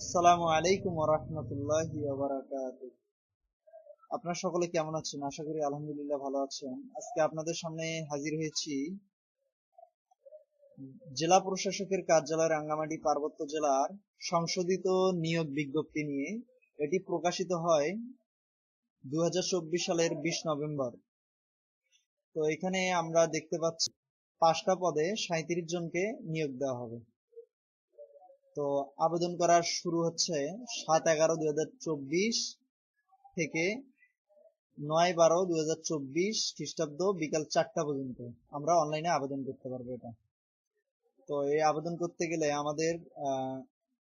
আসসালামু আলাইকুম রহমতুল্লাহি আপনার সকলে কেমন আছেন? আশা করি আলহামদুলিল্লাহ ভালো আছেন। আজকে আপনাদের সামনে হাজির হয়েছি জেলা প্রশাসকের কার্যালয় রাঙ্গামাটি পার্বত্য জেলার সংশোধিত নিয়োগ বিজ্ঞপ্তি নিয়ে। এটি প্রকাশিত হয় দু হাজার চব্বিশ সালের বিশ নভেম্বর। তো এখানে আমরা দেখতে পাচ্ছি পাঁচটা পদে সাঁত্রিশ জনকে নিয়োগ দেওয়া হবে। তো আবেদন করার শুরু হচ্ছে সাত এগারো দুই হাজার চব্বিশ থেকে নয় বারো দুই হাজার চব্বিশ খ্রিস্টাব্দ বিকাল চারটা পর্যন্ত। আমরা অনলাইনে আবেদন করতে পারব এটা। তো এই আবেদন করতে গেলে আমাদের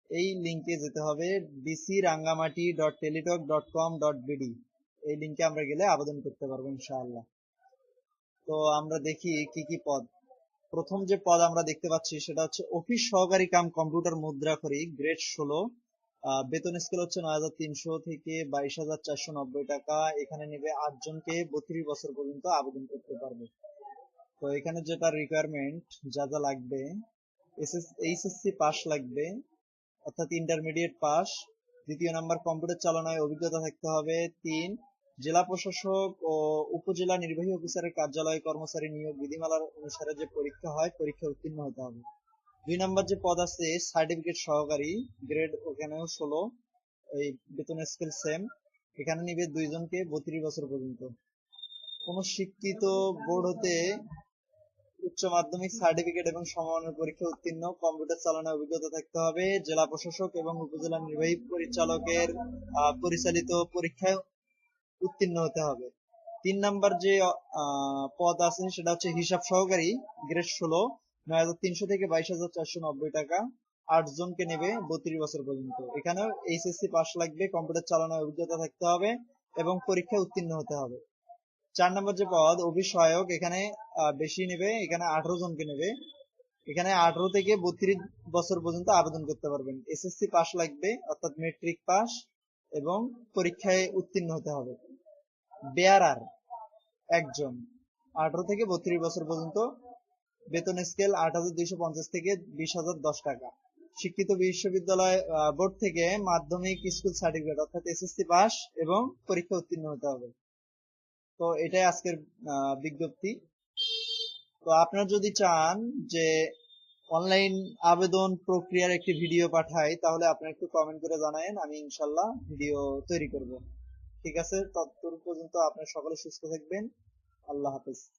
এই লিঙ্কে যেতে হবে DC Rangamati dot Teletalk dot com dot BD এই লিঙ্কে আমরা গেলে আবেদন করতে পারব ইনশাআল্লাহ। তো আমরা দেখি কি কি পদ। প্রথম যে পদ আমরা দেখতে পাচ্ছি সেটা হচ্ছে অফিস সহকারী কাম কম্পিউটার মুদ্রাখরি গ্রেড ষোলো। বেতন স্কেল হচ্ছে নয় হাজার তিনশো থেকে বাইশ হাজার চারশো নব্বই টাকা। এখানে নেবে আটজনকে বত্রিশ বছর পর্যন্ত আবেদন করতে পারবে। তো এখানে যেটা রিকোয়ারমেন্ট যা যা লাগবে এইচএসসি পাস লাগবে, অর্থাৎ ইন্টারমিডিয়েট পাস। দ্বিতীয় নাম্বার কম্পিউটার চালানোয় অভিজ্ঞতা থাকতে হবে। তিন জেলা প্রশাসক ও উপজেলা নির্বাহী অফিসারের কার্যালয় কর্মচারী নিয়োগ বিধিমালার অনুসারে যে পরীক্ষা হয় পরীক্ষা উত্তীর্ণ হতে হবে। দুই নম্বর যে পদ আছে, সার্টিফিকেট সহকারী, গ্রেড ওখানেও ষোলো, এই বেতন স্কেল সেম। এখানে নিবে দুইজনকে বত্রিশ বছর পর্যন্ত। কোন শিক্ষিত বোর্ড হতে উচ্চ মাধ্যমিক সার্টিফিকেট এবং সমমানের পরীক্ষা উত্তীর্ণ, কম্পিউটার চালানোর অভিজ্ঞতা থাকতে হবে। জেলা প্রশাসক এবং উপজেলা নির্বাহী পরিচালকের পরিচালিত পরীক্ষায় উত্তীর্ণ হতে হবে। তিন নাম্বার যে পদ আছে সেটা হচ্ছে হিসাব সহকারী, গ্রেড ষোলো, নয় হাজার তিনশো থেকে বাইশ হাজার চারশো নব্বই টাকা। আট জনকে নেবে বত্রিশ বছর পর্যন্ত। এখানেও এইচএসসি পাস লাগবে, কম্পিউটার চালানোর অভিজ্ঞতা থাকতে হবে এবং পরীক্ষায় উত্তীর্ণ হতে হবে। চার নম্বর যে পদ অফিস সহায়ক এখানে বেশি নেবে, এখানে আঠারো জনকে নেবে। এখানে আঠারো থেকে বত্রিশ বছর পর্যন্ত আবেদন করতে পারবেন। এসএসসি পাস লাগবে, অর্থাৎ মেট্রিক পাস এবং পরীক্ষায় উত্তীর্ণ হতে হবে। বেয়ারার একজন, আঠারো থেকে বত্রিশ বছর পর্যন্ত বেতন স্কেল আট হাজার দুইশো পঞ্চাশ থেকে বিশ হাজার দশ টাকা। শিক্ষিত বিশ্ববিদ্যালয় বোর্ড থেকে মাধ্যমিক স্কুল সার্টিফিকেট অর্থাৎ এসএসসি পাস এবং পরীক্ষা উত্তীর্ণ হতে হবে। তো এটাই আজকের বিজ্ঞপ্তি। তো আপনারা যদি চান যে অনলাইন আবেদন প্রক্রিয়ার একটি ভিডিও পাঠাই, তাহলে আপনি একটু কমেন্ট করে জানায়েন, আমি ইনশাল্লাহ ভিডিও তৈরি করব। ঠিক আছে? ততদূর পর্যন্ত আপনার সকলে সুস্থ থাকবেন। আল্লাহ হাফেজ।